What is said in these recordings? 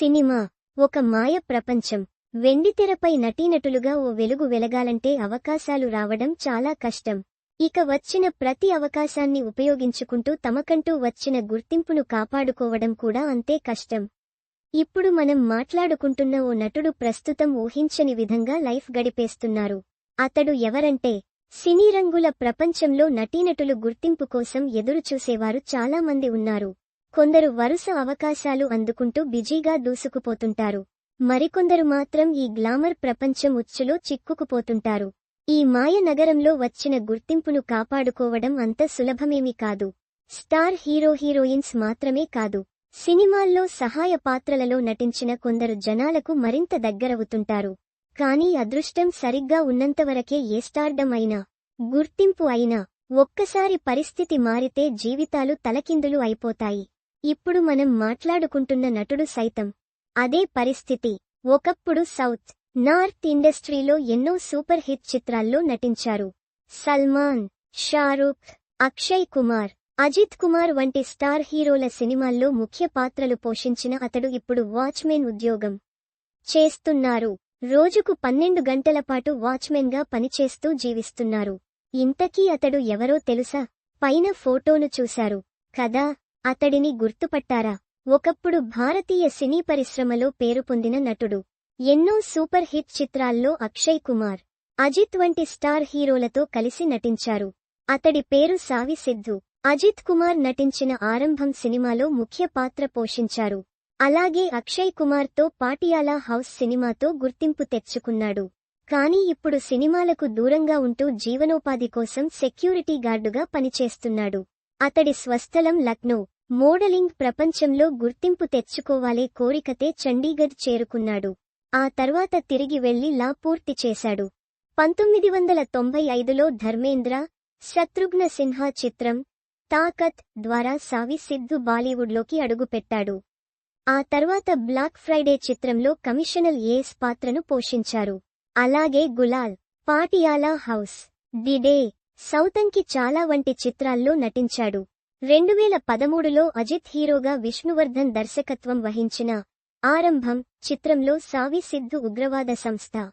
Cinema ఒక మాయ ప్రపంచం. వెండితెరపై నటీనటులుగా ఓ వెలుగు వెలగాలంటే అవకాశాలు రావడం చాలా కష్టం. ఇక వచ్చిన ప్రతి అవకాశాన్ని ఉపయోగించుకుంటూ తమకంటూ వచ్చిన గుర్తింపును కాపాడుకోవడం కూడా అంతే కష్టం. ఇప్పుడు మనం మాట్లాడుకుంటున్న ఓ నటుడు ప్రస్తుతం ఊహించని విధంగా లైఫ్ గడిపేస్తున్నారు. అతడు ఎవరంటే సినీ రంగుల ప్రపంచంలో నటీనటులు గుర్తింపు కోసం ఎదురుచూసేవారు చాలా మంది ఉన్నారు. కొందరు వరుస అవకాశాలు అందుకుంటూ బిజీగా దూసుకుపోతుంటారు. మరికొందరు మాత్రం ఈ గ్లామర్ ప్రపంచం ఉచ్చులో చిక్కుకుపోతుంటారు. ఈ మాయ నగరంలో వచ్చిన గుర్తింపును కాపాడుకోవడం అంత సులభమేమీ కాదు. స్టార్ హీరో హీరోయిన్స్ మాత్రమే కాదు. సినిమాల్లో సహాయ పాత్రలలో నటించిన కొందరు జనాలకు మరింత దగ్గరవుతుంటారు. కానీ అదృష్టం సరిగ్గా ఉన్నంతవరకే ఏ స్టార్డం అయినా గుర్తింపు అయినా ఒక్కసారి పరిస్థితి మారితే జీవితాలు తలకిందులు అయిపోతాయి. ఇప్పుడు మనం మాట్లాడుకుంటున్న నటుడు సైతం. అదే పరిస్థితి. ఒకప్పుడు సౌత్ నార్త్ ఇండస్ట్రీలో ఎన్నో సూపర్ హిట్ చిత్రాల్లో నటించారు. సల్మాన్ షారూఖ్ అక్షయ్ కుమార్ అజిత్ కుమార్ వంటి స్టార్ హీరోల సినిమాల్లో ముఖ్య పాత్రలు పోషించిన అతడు ఇప్పుడు వాచ్మెన్ ఉద్యోగం చేస్తున్నారు. రోజుకు పన్నెండు గంటల పాటు వాచ్మెన్గా పనిచేస్తూ జీవిస్తున్నారు. ఇంతకీ అతడు ఎవరో తెలుసా? పైన ఫోటోను చూశారు. కదా? అతడిని గుర్తుపట్టారా? ఒకప్పుడు భారతీయ సినీ పరిశ్రమలో పేరు పొందిన నటుడు. ఎన్నో సూపర్ హిట్ చిత్రాల్లో అక్షయ్ కుమార్ అజిత్ వంటి స్టార్ హీరోలతో కలిసి నటించారు. అతడి పేరు సావి సిద్ధు. అజిత్ కుమార్ నటించిన ఆరంభం సినిమాలో ముఖ్య పాత్ర పోషించారు. అలాగే అక్షయ్ కుమార్తో పాటియాలా హౌస్ సినిమాతో గుర్తింపు తెచ్చుకున్నాడు. కానీ ఇప్పుడు సినిమాలకు దూరంగా ఉంటూ జీవనోపాధి కోసం సెక్యూరిటీ గార్డుగా పనిచేస్తున్నాడు. అతడి స్వస్థలం లక్నో. మోడలింగ్ ప్రపంచంలో గుర్తింపు తెచ్చుకోవాలే కోరికతే చండీగఢ్ చేరుకున్నాడు. ఆ తర్వాత తిరిగి వెళ్ళి లా పూర్తి చేశాడు. పంతొమ్మిది వందల తొంభై ఐదులో ధర్మేంద్ర శత్రుఘ్న సిన్హా చిత్రం తాకత్ ద్వారా సావి సిద్ధు బాలీవుడ్లోకి అడుగుపెట్టాడు. ఆ తర్వాత బ్లాక్ ఫ్రైడే చిత్రంలో కమిషనల్ ఏస్ పాత్రను పోషించారు. అలాగే Gulaal Patiala house the day సౌతంకి చాలా వంటి చిత్రాల్లో నటించాడు. రెండువేల పదమూడులో అజిత్ హీరోగా విష్ణువర్ధన్ దర్శకత్వం వహించిన ఆరంభం చిత్రంలో సావి సిద్ధు ఉగ్రవాద సంస్థ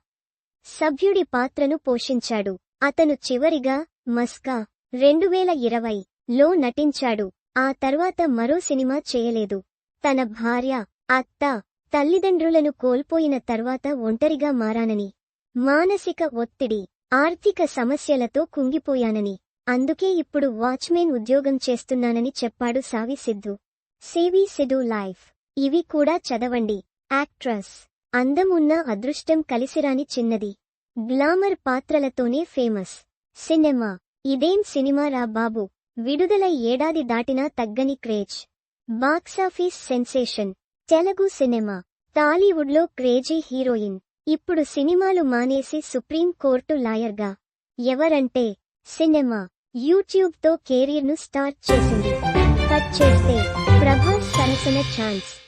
సభ్యుడి పాత్రను పోషించాడు. అతను చివరిగా మస్కా రెండువేల ఇరవై లో నటించాడు. ఆ తర్వాత మరో సినిమా చేయలేదు. తన భార్య అత్త తల్లిదండ్రులను కోల్పోయిన తర్వాత ఒంటరిగా మారానని మానసిక ఒత్తిడి ఆర్థిక సమస్యలతో కుంగిపోయానని. అందుకే ఇప్పుడు వాచ్మెన్ ఉద్యోగం చేస్తున్నానని చెప్పాడు సావి సిద్ధు. సేవి సిద్ధు లైఫ్. ఇవి కూడా చదవండి. యాక్ట్రస్. అందం ఉన్న అదృష్టం కలిసిరాని చిన్నది. గ్లామర్ పాత్రలతోనే ఫేమస్. సినిమా. ఇదేం సినిమా రా బాబు? విడుదల ఏడాది దాటినా తగ్గని craze. Box office sensation. Telugu cinema. టాలీవుడ్లో క్రేజీ హీరోయిన్. ఇప్పుడు సినిమాలు మానేసి సుప్రీం కోర్టు లాయర్గా. ఎవరంటే సినిమా యూట్యూబ్తో కెరీర్ను స్టార్ట్ చేసింది. కట్ చేస్తే ప్రభాస్ సరసన ఛాన్స్.